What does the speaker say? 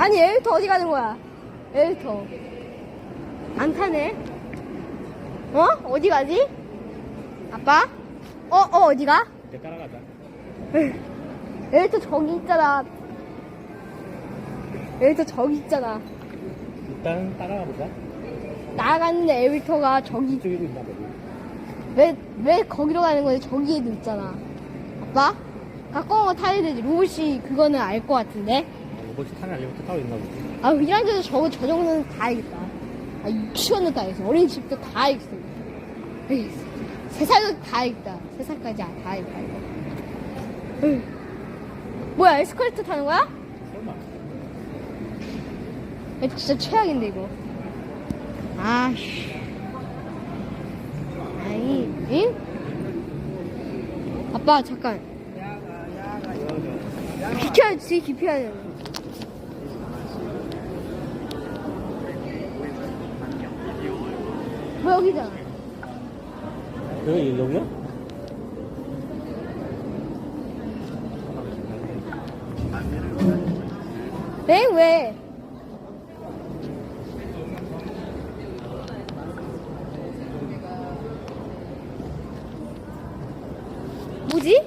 아니 엘리터 어디 가는 거야? 엘리터 안 타네. 어? 어디 가지? 아빠? 어, 어, 어디 가? 이제 따라가자. 엘리터 저기 있잖아. 엘리터 저기 있잖아. 일단 따라가 보자. 나가는데 엘리터가 저기, 이쪽에도 있나 보지. 왜, 왜 거기로 가는 건데 저기에도 있잖아. 아빠? 가까운 거 타야 되지. 로봇이 그거는 알 것 같은데. 로봇이 타는 엘리베이터 타고 있나 보지. 아, 이런 데서 저거, 저 정도는 다 알겠다. 아, 유치원도 다 알겠어. 어린이집도 다 알겠어. 에이, 세 살도 다 알겠다. 세 살까지 다 알겠다, 이거. 에이. 뭐야, 에스컬레이터 타는 거야? 설마. 야, 진짜 최악인데, 이거. 아씨. 아니, 응? 아빠, 잠깐. 비켜야지, 뒤에 비켜야 돼. 여기잖아. 여기 일동이야? 네? 왜? 뭐지?